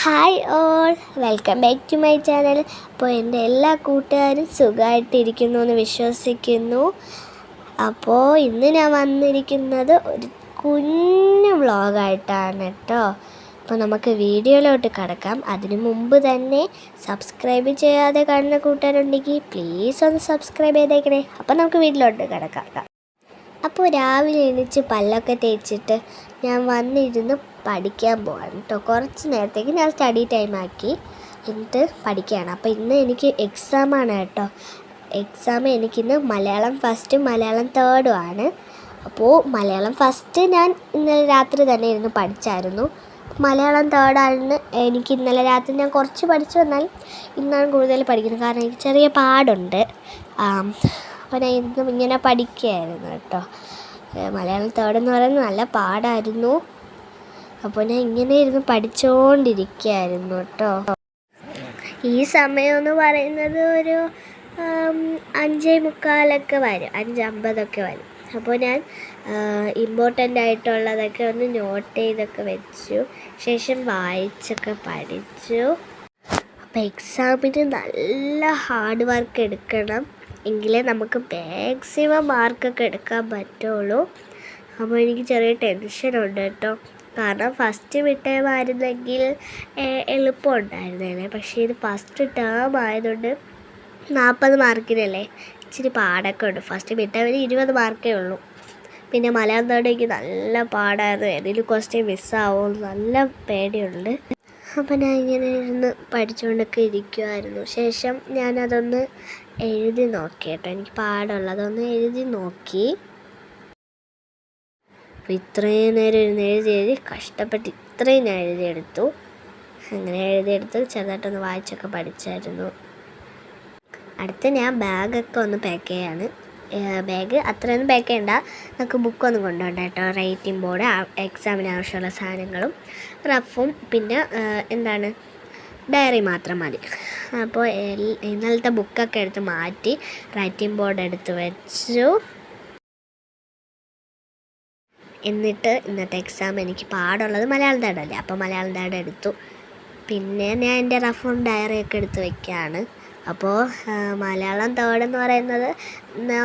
Hi all. Welcome back to my channel. അപ്പോൾ എന്റെ എല്ലാ കൂട്ടുകാരും സുഖമായിട്ടിരിക്കുന്നു എന്ന് വിശ്വസിക്കുന്നു. അപ്പോൾ ഇന്ന് ഞാൻ വന്നിരിക്കുന്നത് ഒരു കുഞ്ഞു വ്ളോഗായിട്ടാണ് കേട്ടോ. അപ്പോൾ നമുക്ക് വീഡിയോയിലോട്ട് കടക്കാം. അതിനു മുമ്പ് തന്നെ സബ്സ്ക്രൈബ് ചെയ്യാതെ കാണുന്ന കൂട്ടുകാരുണ്ടെങ്കിൽ പ്ലീസ് ഒന്ന് സബ്സ്ക്രൈബ് ചെയ്തേക്കണേ. അപ്പോൾ നമുക്ക് വീട്ടിലോട്ട് കിടക്കാം അപ്പോൾ രാവിലെ എണീച്ച് പല്ലൊക്കെ തേച്ചിട്ട് ഞാൻ വന്നിരുന്ന് പഠിക്കാൻ പോവാണ്. കേട്ടോ കുറച്ച് നേരത്തേക്ക് ഞാൻ സ്റ്റഡി ടൈം ആക്കി എന്നിട്ട് പഠിക്കുകയാണ്. അപ്പോൾ ഇന്ന് എനിക്ക് എക്സാമാണ് കേട്ടോ. എക്സാം എനിക്കിന്ന് മലയാളം ഫസ്റ്റും മലയാളം തേർഡും ആണ്. അപ്പോൾ മലയാളം ഫസ്റ്റ് ഞാൻ ഇന്നലെ രാത്രി തന്നെ ഇരുന്ന് പഠിച്ചായിരുന്നു. മലയാളം തേർഡാണ് എനിക്ക് ഇന്നലെ രാത്രി ഞാൻ കുറച്ച് പഠിച്ചു. വന്നാൽ ഇന്നാണ് കൂടുതൽ പഠിക്കുന്നത്. കാരണം എനിക്ക് ചെറിയ പാടുണ്ട്. അപ്പോൾ ഞാൻ ഇന്നും ഇങ്ങനെ പഠിക്കുകയായിരുന്നു കേട്ടോ. മലയാളം തേർഡ് എന്ന് പറയുന്നത് നല്ല പാടായിരുന്നു. അപ്പോൾ ഞാൻ ഇങ്ങനെ ഇരുന്ന് പഠിച്ചുകൊണ്ടിരിക്കുകയായിരുന്നു കേട്ടോ. ഈ സമയമെന്ന് പറയുന്നത് ഒരു അഞ്ചേ മുക്കാലൊക്കെ വരും. അഞ്ചമ്പതൊക്കെ വരും. അപ്പോൾ ഞാൻ ഇമ്പോർട്ടന്റ് ആയിട്ടുള്ളതൊക്കെ ഒന്ന് നോട്ട് ചെയ്തൊക്കെ വെച്ചു. ശേഷം വായിച്ചൊക്കെ പഠിച്ചു. അപ്പോൾ എക്സാമിന് നല്ല ഹാർഡ് വർക്ക് എടുക്കണം. എങ്കിലേ നമുക്ക് മാക്സിമം മാർക്കൊക്കെ എടുക്കാൻ പറ്റുള്ളൂ. അപ്പോൾ എനിക്ക് ചെറിയ ടെൻഷനുണ്ട് കേട്ടോ. കാരണം ഫസ്റ്റ് വിട്ടേമായിരുന്നെങ്കിൽ എളുപ്പം ഉണ്ടായിരുന്നേനെ പക്ഷേ ഇത് ഫസ്റ്റ് ടേം ആയതുകൊണ്ട് നാൽപ്പത് മാർക്കിനല്ലേ ഇച്ചിരി പാടൊക്കെ ഉണ്ട്. ഫസ്റ്റ് വിട്ടയമിന് ഇരുപത് മാർക്കേ ഉള്ളൂ. പിന്നെ മലയാളം തേർഡ് എനിക്ക് നല്ല പാടായിരുന്നു. ഏതെങ്കിലും ക്വസ്റ്റ്യൻ മിസ്സാവും നല്ല പേടിയുണ്ട്. അപ്പം ഞാൻ ഇങ്ങനെ ഇരുന്ന് പഠിച്ചുകൊണ്ടൊക്കെ ഇരിക്കുമായിരുന്നു ശേഷം ഞാനതൊന്ന് എഴുതി നോക്കി കേട്ടോ. എനിക്ക് പാടുള്ളതൊന്ന് എഴുതി നോക്കി. അപ്പോൾ ഇത്രയും നേരം ഇരുന്ന് എഴുതി എഴുതി കഷ്ടപ്പെട്ട് ഇത്രയും ഞാൻ എഴുതിയെടുത്തു. അങ്ങനെ എഴുതിയെടുത്ത് ചെറുതായിട്ടൊന്ന് വായിച്ചൊക്കെ പഠിച്ചായിരുന്നു. അടുത്ത് ഞാൻ ബാഗൊക്കെ ഒന്ന് പാക്ക് ചെയ്യാണ്. ബാഗ് അത്രയൊന്നും പാക്ക് ചെയ്യണ്ട. നമുക്ക് ബുക്കൊന്നും കൊണ്ടുപോകണ്ട കേട്ടോ. റൈറ്റിംഗ് ബോർഡ് എക്സാമിന് ആവശ്യമുള്ള സാധനങ്ങളും റഫും പിന്നെ എന്താണ്? ഡയറി മാത്രം മതി. അപ്പോൾ ഇന്നലത്തെ ബുക്കൊക്കെ എടുത്ത് മാറ്റി റൈറ്റിംഗ് ബോർഡ് എടുത്ത് വെച്ചു. എന്നിട്ട് ഇന്നത്തെ എക്സാം എനിക്ക് പാടുള്ളത് മലയാളം താടല്ലേ അപ്പോൾ മലയാളം താട എടുത്തു. പിന്നെ ഞാൻ എന്റെ റഫും ഡയറിയൊക്കെ എടുത്ത് വയ്ക്കുകയാണ് അപ്പോൾ മലയാളം തേർഡ് എന്ന് പറയുന്നത്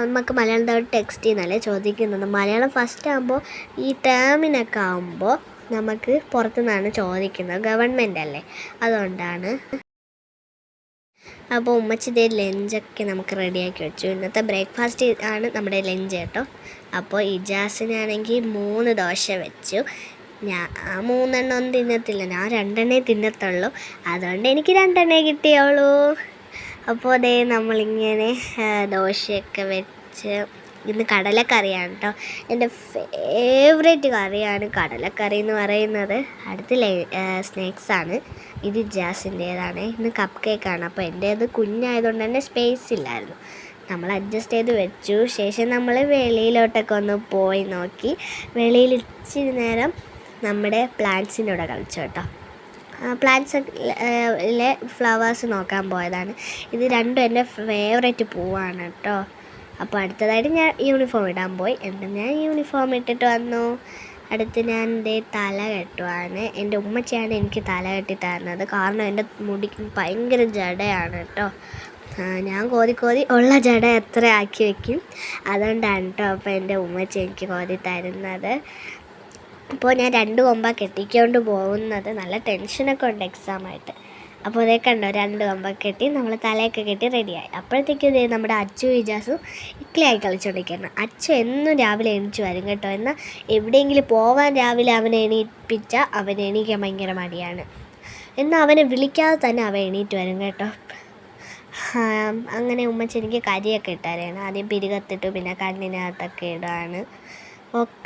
നമുക്ക് മലയാളം തേർഡ് ടെക്സ്റ്റ് ചെയ്യുന്നല്ലേ ചോദിക്കുന്നത്. മലയാളം ഫസ്റ്റ് ആകുമ്പോൾ ഈ ടേമിനൊക്കെ ആകുമ്പോൾ നമുക്ക് പുറത്തുനിന്നാണ് ചോദിക്കുന്നത് ഗവൺമെന്റ് അല്ലേ? അതുകൊണ്ടാണ് അപ്പോൾ ഉമ്മച്ചിന്റെ ലഞ്ചൊക്കെ നമുക്ക് റെഡിയാക്കി വെച്ചു. ഇന്നത്തെ ബ്രേക്ക്ഫാസ്റ്റ് ആണ് നമ്മുടെ ലഞ്ച് കേട്ടോ. അപ്പോൾ ഇജാസിനാണെങ്കിൽ മൂന്ന് ദോശ വെച്ചു. ഞാൻ ആ മൂന്നെണ്ണം ഒന്നും തിന്നത്തില്ല. ഞാൻ രണ്ടെണ്ണേ തിന്നത്തുള്ളൂ. അതുകൊണ്ട് എനിക്ക് രണ്ടെണ്ണേ കിട്ടിയോളൂ. അപ്പോൾ അതേ നമ്മളിങ്ങനെ ദോശയൊക്കെ വെച്ച് ഇന്ന് കടലക്കറിയാണ് കേട്ടോ എന്റെ ഫേവറേറ്റ് കറിയാണ് കടലക്കറി എന്ന് പറയുന്നത്. അടുത്ത സ്നാക്സ് ആണ്. ഇത് ജാസിന്റേതാണ്. ഇന്ന് കപ്പ് കേക്കാണ് അപ്പോൾ എന്റേത് കുഞ്ഞായതുകൊണ്ട് തന്നെ സ്പേസ് ഇല്ലായിരുന്നു. നമ്മൾ അഡ്ജസ്റ്റ് ചെയ്ത് വെച്ചു. ശേഷം നമ്മൾ വെളിയിലോട്ടൊക്കെ ഒന്ന് പോയി നോക്കി. വെളിയിൽ ഇച്ചിരി നേരം നമ്മുടെ പ്ലാന്റ്സിന്റെ കൂടെ കളിച്ചു കേട്ടോ. പ്ലാന്റ്സിലെ ഫ്ലവേഴ്സ് നോക്കാൻ പോയതാണ്. ഇത് രണ്ടും എന്റെ ഫേവറേറ്റ് പൂവാണ് കേട്ടോ അപ്പോൾ അടുത്തതായിട്ട് ഞാൻ യൂണിഫോം ഇടാൻ പോയി. എന്നിട്ട് ഞാൻ യൂണിഫോം ഇട്ടിട്ട് വന്നു. അടുത്ത് ഞാൻ എന്റെ തല കെട്ടുവാണ്. എന്റെ ഉമ്മച്ചയാണ് എനിക്ക് തല കെട്ടി തരുന്നത് കാരണം എന്റെ മുടിക്ക് ഭയങ്കര ജടയാണ് കേട്ടോ. ഞാൻ കോതി കോതി ഉള്ള ജട എത്ര ആക്കി വെക്കും. അതുകൊണ്ടാണ് കേട്ടോ അപ്പോൾ എന്റെ ഉമ്മച്ചി എനിക്ക് കോതി തരുന്നത്. അപ്പോൾ ഞാൻ രണ്ട് കൊമ്പ കെട്ടിക്കൊണ്ട് പോകുന്നത്. നല്ല ടെൻഷനൊക്കെ ഉണ്ട് എക്സാമായിട്ട് അപ്പോൾ അതേ കണ്ടോ രണ്ട് കമ്പൊക്കെ കെട്ടി നമ്മൾ തലയൊക്കെ കെട്ടി റെഡിയായി. അപ്പോഴത്തേക്കും ഇതേ നമ്മുടെ അച്ചു ഇജാസും ഇക്ലിയായി കളിച്ചുകൊണ്ടിരിക്കുന്നു അച്ചു എന്നും രാവിലെ എണീച്ച് വരും കേട്ടോ. എന്നാൽ എവിടെയെങ്കിലും പോവാൻ രാവിലെ അവനെ എണീപ്പിച്ചാൽ അവൻ എണീക്കാൻ ഭയങ്കര മടിയാണ്. എന്നാൽ അവനെ വിളിക്കാതെ തന്നെ അവൻ എണീറ്റ് വരും കേട്ടോ. അങ്ങനെ ഉമ്മച്ചെനിക്ക് കരിയൊക്കെ ഇട്ടാരാണ്. ആദ്യം പിരികത്തിട്ടു പിന്നെ കണ്ണിനകത്തൊക്കെ ഇടാണ്.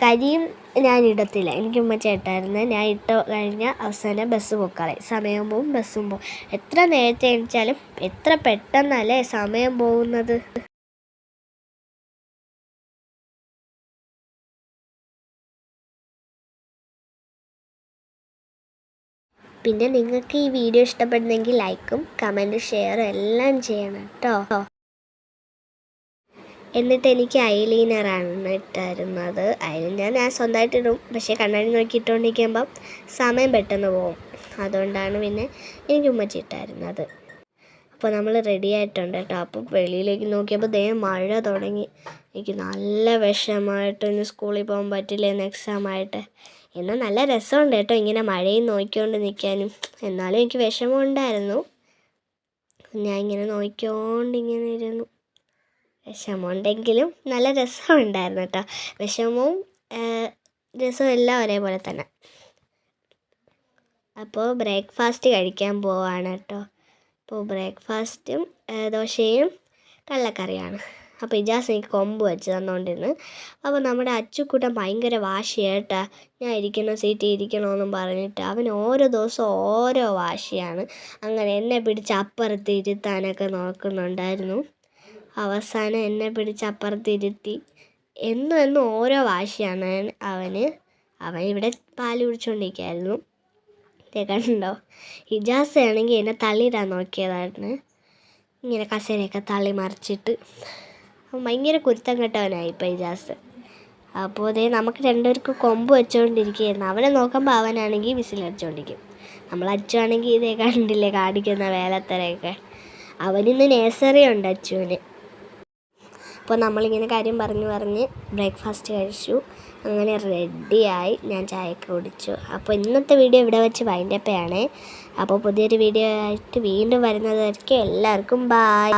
കരിയും ഞാൻ ഇടത്തില്ല. എനിക്ക് ഉമ്മ ചേട്ടായിരുന്നു. ഞാൻ ഇട്ട് കഴിഞ്ഞാൽ അവസാനം ബസ് പോക്കാളെ. സമയം പോവും ബസ്സും പോവും. എത്ര നേരത്തെ എണിച്ചാലും എത്ര പെട്ടെന്നല്ലേ സമയം പോകുന്നത്? പിന്നെ നിങ്ങൾക്ക് ഈ വീഡിയോ ഇഷ്ടപ്പെടുന്നെങ്കിൽ ലൈക്കും കമന്റും ഷെയറും എല്ലാം ചെയ്യണം കേട്ടോ. എന്നിട്ട് എനിക്ക് ഐലൈനറാണ് ഇട്ടിരുന്നത് ഐലൈനർ ഞാൻ സ്വന്തമായിട്ട് ഇടും പക്ഷേ കണ്ണാടി നോക്കി ഇട്ടുകൊണ്ടിരിക്കുമ്പം സമയം പെട്ടെന്ന് പോകും അതുകൊണ്ടാണ് പിന്നെ എനിക്ക് ഉമ്മച്ചി ഇട്ടായിരുന്നത്. അപ്പോൾ നമ്മൾ റെഡി ആയിട്ടുണ്ട് കേട്ടോ. അപ്പോൾ വെളിയിലേക്ക് നോക്കിയപ്പോൾ ദേ മഴ തുടങ്ങി. എനിക്ക് നല്ല വിഷമമായിട്ട് ഇനി സ്കൂളിൽ പോകാൻ പറ്റില്ല എന്ന് എക്സാമായിട്ട് എന്നാൽ നല്ല രസമുണ്ട് കേട്ടോ ഇങ്ങനെ മഴയും നോക്കിക്കൊണ്ട് നിൽക്കാനും. എന്നാലും എനിക്ക് വിഷമമുണ്ടായിരുന്നു. ഞാൻ ഇങ്ങനെ നോക്കിക്കൊണ്ട് ഇങ്ങനെ ഇരുന്നു. വിഷമമുണ്ടെങ്കിലും നല്ല രസമുണ്ടായിരുന്നു കേട്ടോ. വിഷമവും രസവും എല്ലാം ഒരേപോലെ തന്നെ. അപ്പോൾ ബ്രേക്ക്ഫാസ്റ്റ് കഴിക്കാൻ പോവാണ് കേട്ടോ. അപ്പോൾ ബ്രേക്ക്ഫാസ്റ്റും ദോശയും കള്ളക്കറിയാണ് അപ്പോൾ ഇജാസ് എനിക്ക് കൊമ്പ് വെച്ച് തന്നുകൊണ്ടിരുന്നു അപ്പോൾ നമ്മുടെ അച്ചുക്കൂട്ടം ഭയങ്കര വാശിയായിട്ടാ ഞാൻ ഇരിക്കുന്ന സീറ്റിൽ ഇരിക്കണമെന്നും പറഞ്ഞിട്ട് അവൻ ഓരോ ദിവസവും ഓരോ വാശിയാണ്. അങ്ങനെ എന്നെ പിടിച്ച് അപ്പുറത്ത് ഇരുത്താനൊക്കെ നോക്കുന്നുണ്ടായിരുന്നു. അവസാനം എന്നെ പിടിച്ച് അപ്പുറത്തിരുത്തി. എന്നും എന്നും ഓരോ വാശിയാണ് അവന്. അവൻ ഇവിടെ പാൽ കുടിച്ചുകൊണ്ടിരിക്കുകയായിരുന്നു കണ്ടോ? ഹിജാസ് ആണെങ്കിൽ എന്നെ തള്ളിയിടാൻ നോക്കിയതായിരുന്നു. ഇങ്ങനെ കസേരയൊക്കെ തള്ളി മറിച്ചിട്ട്. ഭയങ്കര കുരുത്തം കെട്ടവനായി ഇപ്പം ഹിജാസ്. അപ്പോൾ അതേ നമുക്ക് രണ്ടുപേർക്ക് കൊമ്പ് വെച്ചുകൊണ്ടിരിക്കുകയായിരുന്നു അവനെ നോക്കുമ്പോൾ അവനാണെങ്കിൽ വിസിലടിച്ചുകൊണ്ടിരിക്കും നമ്മൾ അച്ചുവാണെങ്കിൽ ഇതേ കണ്ടില്ലേ കാണിക്കുന്ന വേലത്തരയൊക്കെ. അവനിന്ന് നേഴ്സറി ഉണ്ട് അച്ചുവിന്. അപ്പോൾ നമ്മളിങ്ങനെ കാര്യം പറഞ്ഞ് പറഞ്ഞ് ബ്രേക്ക്ഫാസ്റ്റ് കഴിച്ചു. അങ്ങനെ റെഡിയായി ഞാൻ ചായയൊക്കെ കുടിച്ചു. അപ്പോൾ ഇന്നത്തെ വീഡിയോ ഇവിടെ വെച്ച് വൈൻഡപ്പ് ആണ് അപ്പോൾ പുതിയൊരു വീഡിയോ ആയിട്ട് വീണ്ടും വരുന്നതായിരിക്കും എല്ലാവർക്കും ബായ്